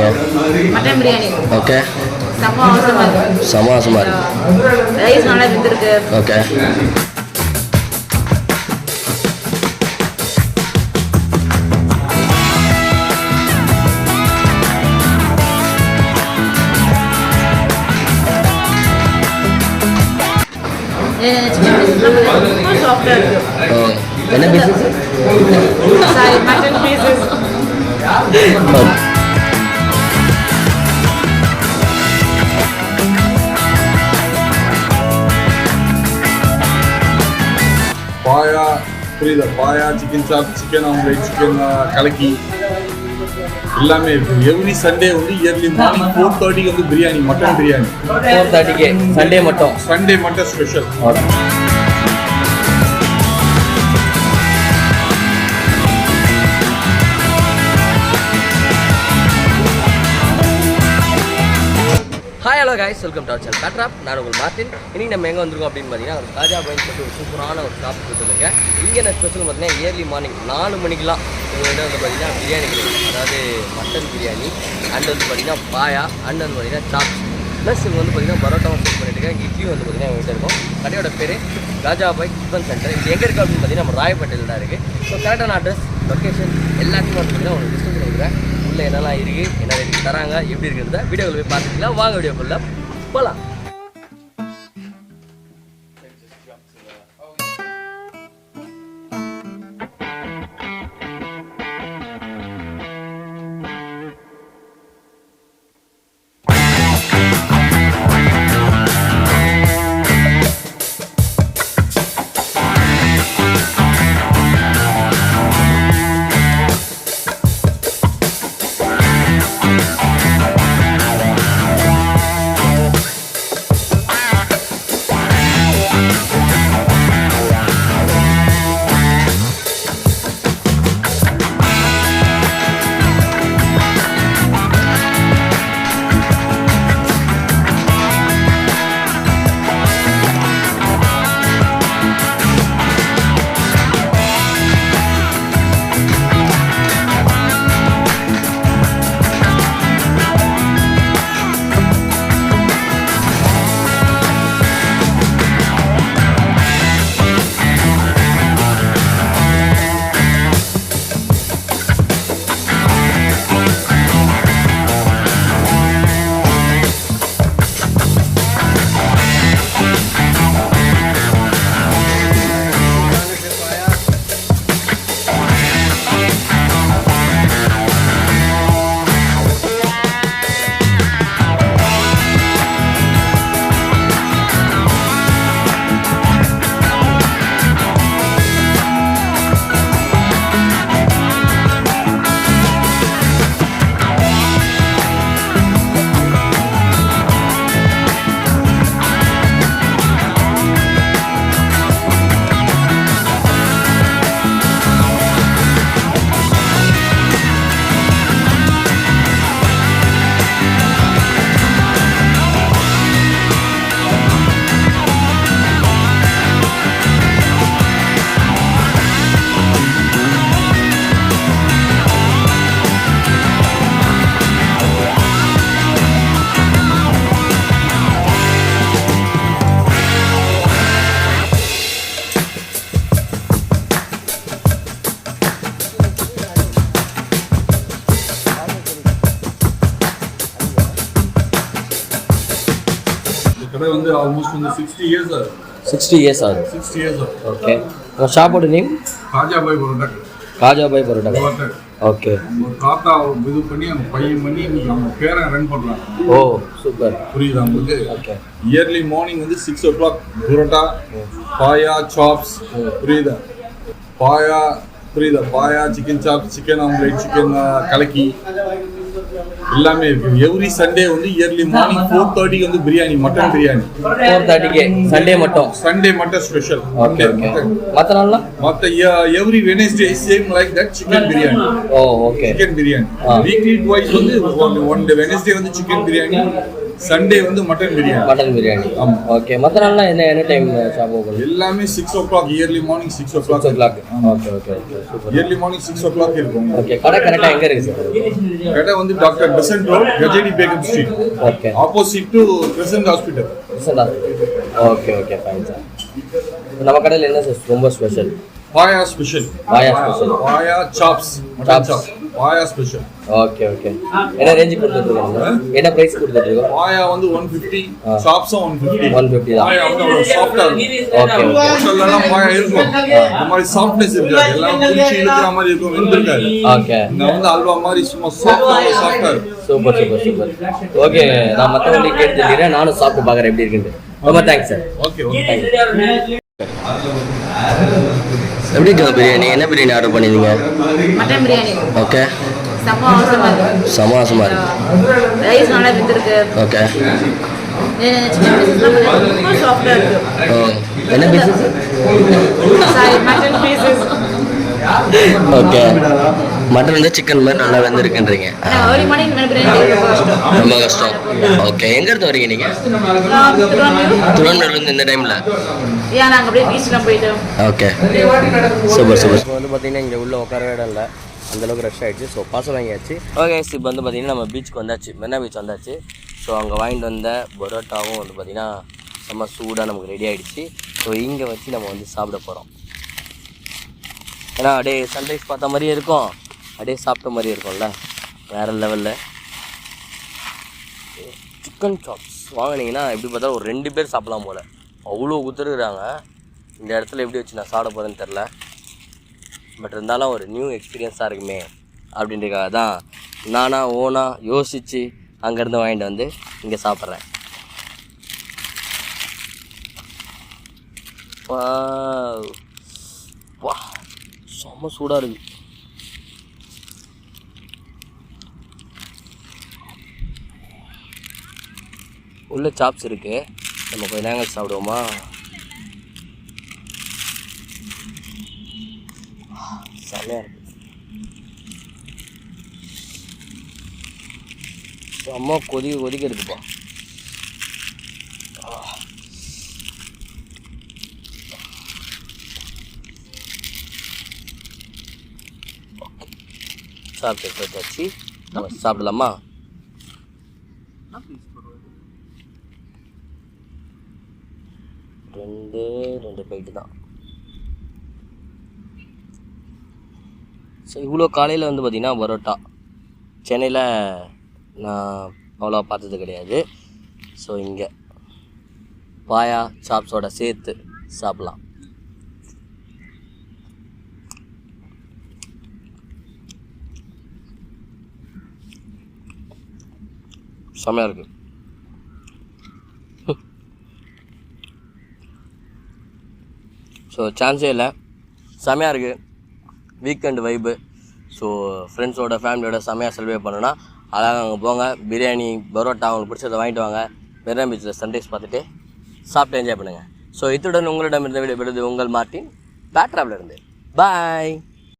சாப்பிட்டீங்க mutton biryani okay செம்ம அவசரமா இருக்கு சமாசமாக இருக்கு ரைஸ் நல்லா வெந்திருக்கு ஓகே சிக்கன் பீஸ் ரொம்ப சாஃப்டாக இருக்கு ஓ என்ன business sorry mutton pieces paya புரியுதா? Paya chicken chop chicken omelette chicken கலக்கி. எல்லாமே இருக்கு. எவ்ரி சண்டே வந்து இயர்லி மார்னிங் ஃபோர் தேர்ட்டிக்கு வந்து பிரியாணி மட்டன் பிரியாணி. ஃபோர் தேர்ட்டிக்கு சண்டே மட்டும். Sunday mutton special hello guys welcome to our பேட்ராப் நான் உங்கள் மார்டின் இன்னைக்கு நம்ம எங்கே வந்திருக்கோம் அப்படின்னு பார்த்தீங்கன்னா ஒரு ராஜா பாயின்னு சொல்லிட்டு ஒரு சூப்பரான ஒரு ஷாப் கொடுத்துருக்கேன். இங்கே என்ன ஸ்பெஷல் பார்த்தீங்கன்னா இயர்லி மார்னிங் நாலு மணிக்கெலாம் இவங்ககிட்ட வந்து பார்த்தீங்கன்னா பிரியாணி கிடைக்கும். அதாவது மட்டன் பிரியாணி அண்ட் வந்து பார்த்தீங்கன்னா பாயா அண்ட் வந்து பார்த்தீங்கன்னா சாப்ஸ் ப்ளஸ் இவங்க வந்து பார்த்தீங்கன்னா பரோட்டாவும் செட் பண்ணிட்டுருக்கேன் இருக்காங்க இட்லி வந்து பார்த்தீங்கன்னா இவங்ககிட்ட இருக்கும். கடையோட பேர் ராஜாபாய் டிஃபன் சென்டர் இது எங்கே இருக்குது அப்படின்னு பார்த்தீங்கன்னா நம்ம ராயப்பேட்டையில் தான் இருக்குது ஸோ கரெக்டான அட்ரஸ் லொக்கேஷன் எல்லாத்தையும் வந்து பார்த்தீங்கன்னா உங்களுக்கு டிஸ்கஸ் கொடுக்குறேன். உள்ள என்னெல்லாம் இருக்குது என்ன ரேட்டுக்கு தராங்க எப்படி இருக்குன்றத வீடியோவில் போய் பார்த்துக்கலாம். வாங்க வீடியோக்குள்ளே போகலாம் கடை வந்து ஆல்மோஸ்ட் வந்து சிக்ஸ்டி இயர்ஸ் ஆகுது. சிக்ஸ்டி இயர்ஸ் ஆகுது. சிக்ஸ்டி இயர்ஸ் ஆகுது. ஓகே உங்கள் ஷாப்போட நேம் ராஜாபாய் பரோட்டா ராஜாபாய் பரோட்டா ஓகே தாத்தா இது பண்ணி அவங்க பையன் பண்ணி இன்னைக்கு அவங்க பேரன் ரன் பண்றாங்க. ஓ சூப்பர் புரியுதா உங்களுக்கு? ஓகே இயர்லி மார்னிங் வந்து six o'clock parotta paya chops புரியுதா? பாயா புரியுதா? Paya chicken chops chicken omelette chicken கலக்கி. எல்லாமே இருக்கு எவ்ரி சண்டே வந்து இயர்லி மார்னிங் ஃபோர் தேர்ட்டிக்கு வந்து பிரியாணி மட்டன் பிரியாணி ஃபோர் தேர்ட்டிக்கு சண்டே மட்டும்? Sunday mutton special okay okay மற்ற நாள்லாம்? மத்த every Wednesday same like that chicken biryani O okay chicken biryani. Weekly twice வந்து ஒன் வெனஸ்டே வந்து சிக்கன் பிரியாணி சண்டே வந்து மட்டன் பிரியாணி மட்டன் பிரியாணி ஆமா. ஓகே மற்ற நாள்லாம் என்ன என்ன டைம் ஷாப் ஓப்பன் எல்லாமே six o'clock early morning six o'clock clock okay okay early morning six o'clock இருக்கும். ஓகே கடை கரெக்டாக எங்கே இருக்குது சார் கடை வந்து doctor Besant road கஜேடி Begum street okay opposite to crescent hospital okay okay fine sir நம்ம கடையில் என்ன சார் ரொம்ப special paya special paya special paya chops mutton chop paya special okay okay. என்ன ரேஞ்சு கொடுத்துட்ருக்கோம் என்ன ப்ரைஸ் கொடுத்துட்ருக்கோம் பாயா வந்து ஒன் ஃபிஃப்டி ஆ. சாப்ஸும் ஒன் ஃபிஃப்டி 150 தான். பாயா வந்து அவ்வளோ சாஃப்டா இருக்கும். ஓகே ஹோட்டல்லாம் பாயா இருக்கும். இந்த மாதிரி சாஃப்ட்னஸ் இருக்காது. எல்லாம் குளிச்சு இழுக்கிற மாதிரி இருக்கும் வெந்திருக்காது. ஓகே. இந்த வந்து அல்வா மாதிரி சும்மா சாஃப்டா சாஃப்டா இருக்கும். Super super super. ஓகே நான் மற்றவங்களுக்கு கேட்டு தெரியுறேன் நானும் சாப்பிட்டு பார்க்குறேன் எப்படி இருக்குன்ட்டு. ரொம்ப தேங்க்ஸ் சார் ஓகே ஓகே எப்படி இருக்கு பிரியாணி? என்ன பிரியாணி ஆர்டர் பண்ணியிருந்தீங்க? மட்டன் பிரியாணி. ஓகே செம்ம அவசரமா இருக்கு. ரைஸ் நல்லா வெந்திருக்கு. ஓகே என்ன பீசஸ் ஓகே மட்டன் வந்து சிக்கன் மாதிரி நல்லா வெந்திருக்குன்றீங்க. ரொம்ப கஷ்டம். ஓகே எங்கேருந்து வரீங்க நீங்கள் நான் திருவாரூர் திருவண்ணூர்லேருந்து இந்த டைமில் ஓகே சூப்பர் சூப்பர் இப்போ வந்து பார்த்தீங்கன்னா இங்கே உள்ள உட்கார இடம் இல்லை. அந்தளவுக்கு ரஷ் ஆகிடுச்சு ஸோ பாசம் வாங்கியாச்சு. ஓகே இப்போ வந்து பார்த்தீங்கன்னா நம்ம பீச்சுக்கு வந்தாச்சு. மெரினா பீச் வந்தாச்சு. ஸோ அங்கே வாங்கிட்டு வந்த பரோட்டாவும் வந்து பார்த்தீங்கன்னா நம்ம சூடாக நமக்கு ரெடி ஆகிடுச்சு ஸோ இங்கே வச்சு நம்ம வந்து சாப்பிட போகிறோம் ஏன்னா அப்படியே சன்ரைஸ் பார்த்த மாதிரியே இருக்கும். அப்படியே சாப்பிட்ட மாதிரி இருக்கும்ல. வேறு லெவலில் சிக்கன் சாப்ஸ் வாங்கினீங்கன்னா எப்படி பார்த்தா ஒரு ரெண்டு பேர் சாப்பிடலாம் போல். அவ்வளோ குத்துருக்குறாங்க. இந்த இடத்துல எப்படி வச்சு நான் சாப்பிட போகிறேன்னு தெரில பட் இருந்தாலும் ஒரு நியூ எக்ஸ்பீரியன்ஸாக இருக்குமே அப்படின்றதுக்காக தான் நானா ஓனாக யோசித்து அங்கேருந்து வாங்கிட்டு வந்து இங்கே சாப்பிட்றேன். வா செம்ம சூடாக இருக்குது உள்ள சாப்ஸ் இருக்கு. நம்ம கொஞ்சம் நேரம் சாப்பிடுவோமா? செம்மையா இருக்கு. அம்மா கொதி கொதிக்க இருக்குப்பா சாப்பிட்டு நம்ம சாப்பிடலாமா ரெண்டு போயிட்டு தான். ஸோ இவ்வளோ காலையில் வந்து பார்த்திங்கன்னா பரோட்டா. சென்னையில் நான் அவ்வளோ பார்த்தது கிடையாது. ஸோ இங்கே பாயா சாப்ஸோட சேர்த்து சாப்பிட்லாம். செம்மையாக இருக்குது ஸோ சான்ஸே இல்லை. செமையாக இருக்குது வீக்கெண்டு வைப்பு ஸோ ஃப்ரெண்ட்ஸோட ஃபேமிலியோட செமையாக செலிப்ரேட் பண்ணணும்னா அழகாக அங்கே போங்க. பிரியாணி பரோட்டா அவங்களுக்கு பிடிச்சதை வாங்கிட்டு வாங்க. மெரினா பீச்சில் சன்ரைஸ் பார்த்துட்டு சாப்பிட்டு என்ஜாய் பண்ணுங்கள் ஸோ இத்துடன் உங்களிடம் இருந்த விடைபெறுவது உங்கள் மார்ட்டின். பேட்ராப்லேருந்து இருந்து. பாய்